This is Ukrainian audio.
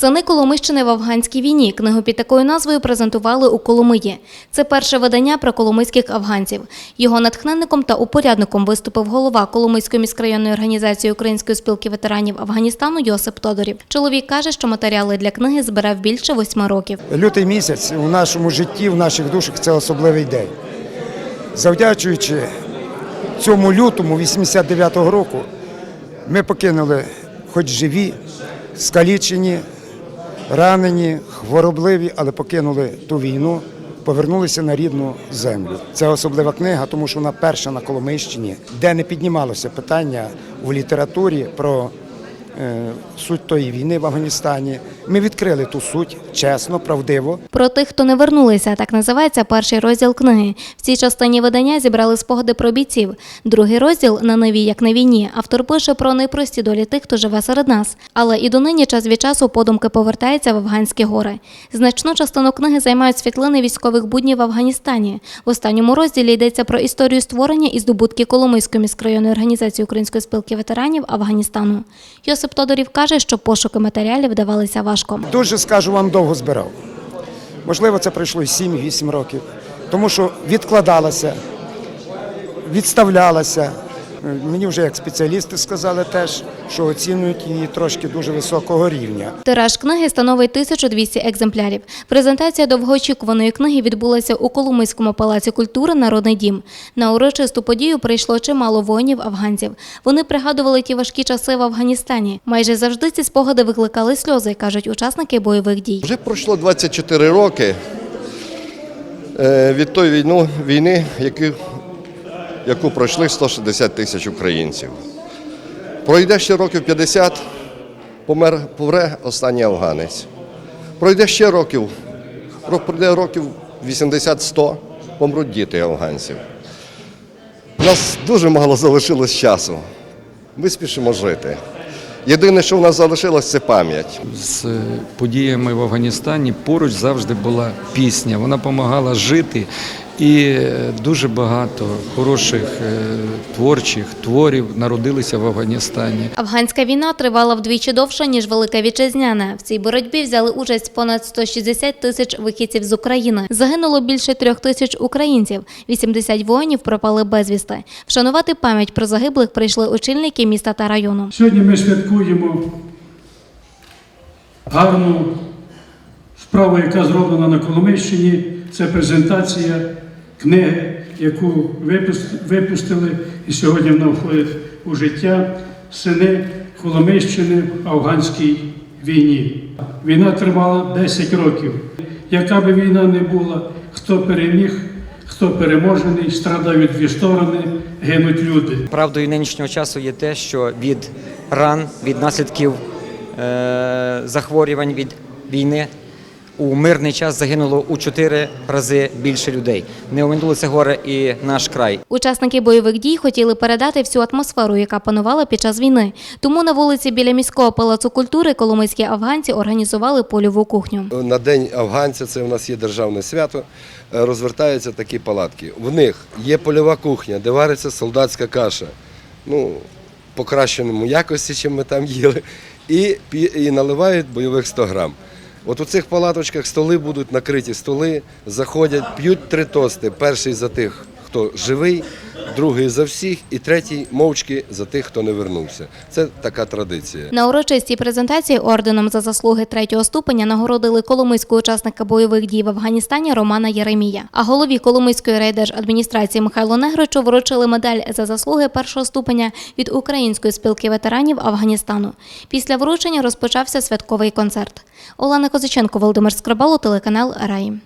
Сини Коломищини в афганській війні. Книгу під такою назвою презентували у Коломиї. Це перше видання про коломийських афганців. Його натхненником та упорядником виступив голова Коломийської міськрайонної організації Української спілки ветеранів Афганістану Йосип Тодорів. Чоловік каже, що матеріали для книги збирав більше восьми років. Лютий місяць у нашому житті, в наших душах це особливий день. Завдячуючи цьому лютому 89-го року, ми покинули хоч живі, скалічені, ранені, хворобливі, але покинули ту війну, повернулися на рідну землю. Це особлива книга, тому що вона перша на Коломийщині, де не піднімалося питання у літературі про суть тої війни в Афганістані. Ми відкрили ту суть чесно, правдиво. Про тих, хто не вернулися, так називається перший розділ книги. В цій частині видання зібрали спогади про бійців. Другий розділ на новій, як на війні. Автор пише про найпрості долі тих, хто живе серед нас. Але і донині час від часу подумки повертається в афганські гори. Значну частину книги займають світлини військових буднів в Афганістані. В останньому розділі йдеться про історію створення і здобутки Коломийської міськрайонної організації Української спілки ветеранів Афганістану. Йосип Тодорів каже, що пошуки матеріалів давалися важко. Дуже скажу вам довго збирав. Можливо, це пройшло і 7-8 років, тому що відкладалося, відставлялося. Мені вже як спеціалісти сказали теж, що оцінюють її трошки дуже високого рівня. Тираж книги становить 1200 екземплярів. Презентація довгоочікуваної книги відбулася у Коломийському палаці культури Народний дім. На урочисту подію прийшло чимало воїнів-афганців. Вони пригадували ті важкі часи в Афганістані. Майже завжди ці спогади викликали сльози, кажуть учасники бойових дій. Вже пройшло 24 роки е, від тої війни, яку, яку пройшли 160 тисяч українців. Пройде ще років 50, помер, помре останній афганець. Пройде ще років, пройде років 80-100, помруть діти афганців. У нас дуже мало залишилось часу. Ми спішимо жити. Єдине, що в нас залишилось, це пам'ять. з подіями в Афганістані поруч завжди була пісня. Вона допомагала жити, і е, дуже багато хороших е, творчих творів народилися в Афганістані. Афганська війна тривала вдвічі довше, ніж Велика Вітчизняна. В цій боротьбі взяли участь понад 160 тисяч вихідців з України. Загинуло більше трьох тисяч українців. 80 воїнів пропали безвісти. Вшанувати пам'ять про загиблих прийшли очільники міста та району. Сьогодні ми святкуємо гарну справу, яка зроблена на Коломийщині. Це презентація книги, яку випус- випустили, і сьогодні вона входить у життя сини Коломийщини в афганській війні. Війна тривала 10 років. Яка би війна не була, хто переміг, хто переможений, страдають дві сторони, гинуть люди. Правдою нинішнього часу є те, що від ран, від наслідків е, захворювань від війни у мирний час загинуло у чотири рази більше людей. Не оминули це горе і наш край. Учасники бойових дій хотіли передати всю атмосферу, яка панувала під час війни. Тому на вулиці біля міського палацу культури коломийські афганці організували польову кухню. На день афганця, це у нас є державне свято, е, розвертаються такі палатки. В них є польова кухня, де вариться солдатська каша. Ну, покращеному якості, чим ми там їли, і, і наливають бойових 100 грам. От у цих палаточках столи будуть накриті столи, заходять, п'ють три тости. Перший за тих, хто живий, другий за всіх, і третій мовчки за тих, хто не вернувся. Це така традиція. На урочистій презентації орденом за заслуги третього ступеня нагородили коломийського учасника бойових дій в Афганістані Романа Єремія. А голові Коломийської райдержадміністрації Михайло Негричу вручили медаль за заслуги першого ступеня від Української спілки ветеранів Афганістану. Після вручення розпочався святковий концерт. Олена Козиченко, Володимир Скрибало, телеканал Раї.